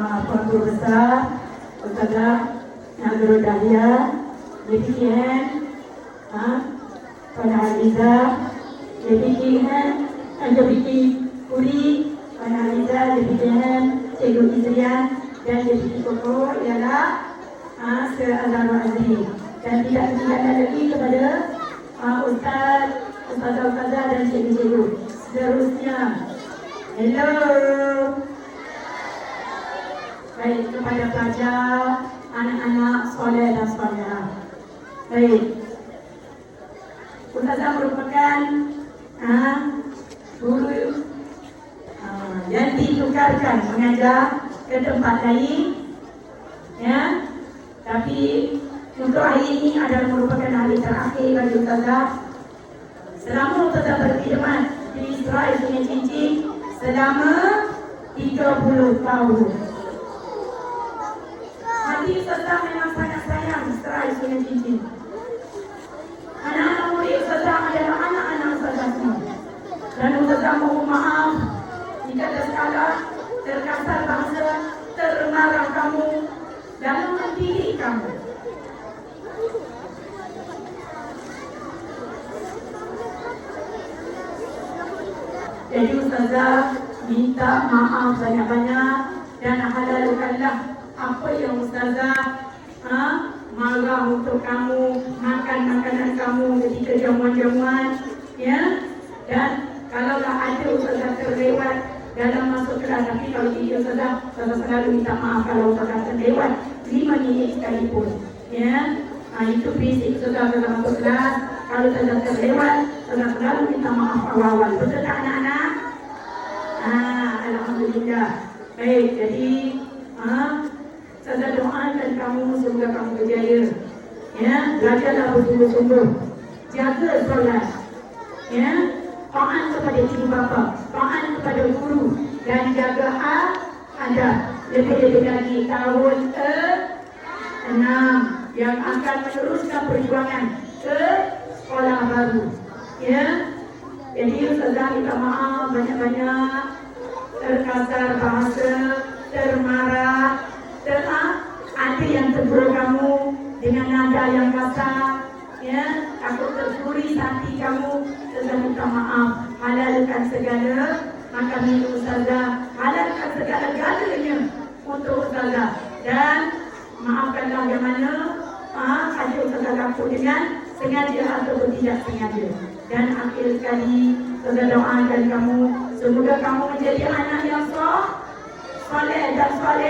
Puan Guru Besar, Ustazah Nazrul Dahlia, DPKN, uh, Puan Haliza, DPKN, uh, DPK Kuri, Puan Haliza, DPKN, Cikgu Izrian dan DPK Koko ialah uh, Sir Azharul Azri. Dan tidak tidak lagi kepada uh, Ustaz, Ustazah-Ustazah dan Cikgu-Cikgu. Seterusnya, hello. Baik, kepada pelajar, anak-anak soleh dan solehah. Baik. Ustazah merupakan ha, guru ha, yang ditukarkan mengajar ke tempat lain. Ya. Tapi untuk hari ini adalah merupakan hari terakhir bagi Ustazah. Selama Ustazah berkhidmat di Israel Sungai Cincin selama 30 tahun. Sangat sayang Israel Sungai Cincin. Anak-anak murid Ustazah adalah anak-anak semua. Dan Ustazah mohon maaf jika terskala terkasar bangsa, termarah kamu dalam mendidik kamu. Jadi Ustazah minta maaf banyak-banyak dan halalkanlah apa yang Ustazah ha, marah untuk kamu, makan makanan kamu ketika jamuan-jamuan ya. Dan kalaulah ada Ustazah terlewat dalam masuk kelas tapi kalau tidak Ustazah, Ustazah selalu minta maaf kalau Ustazah terlewat lima minit sekalipun ya. Ha, itu prinsip Ustazah dalam masuk kelas kalau Ustazah terlewat, Ustazah selalu minta maaf awal-awal. Betul tak anak-anak? Ah, Alhamdulillah. Baik, jadi ah, saya doakan kamu semoga kamu berjaya. Ya, belajarlah bersungguh-sungguh. Jaga solat. Ya, taat kepada ibu bapa, taat kepada guru dan jaga hak ada lebih-lebih lagi tahun ke enam yang akan meneruskan perjuangan ke sekolah baru. Ya, jadi Ustazah minta maaf banyak-banyak terkasar bahasa, termarah, ter ada yang kamu dengan nada yang kasar, ya, takut tercuri hati kamu, Ustazah minta maaf, halalkan segala, maka minta Ustazah, halalkan segala-galanya untuk Ustazah dan maafkanlah yang mana ah, ada Ustazah laku dengan sengaja atau tidak sengaja. Dan akhir sekali, saya doakan kamu, semoga kamu menjadi anak yang soleh, soleh dan soleh.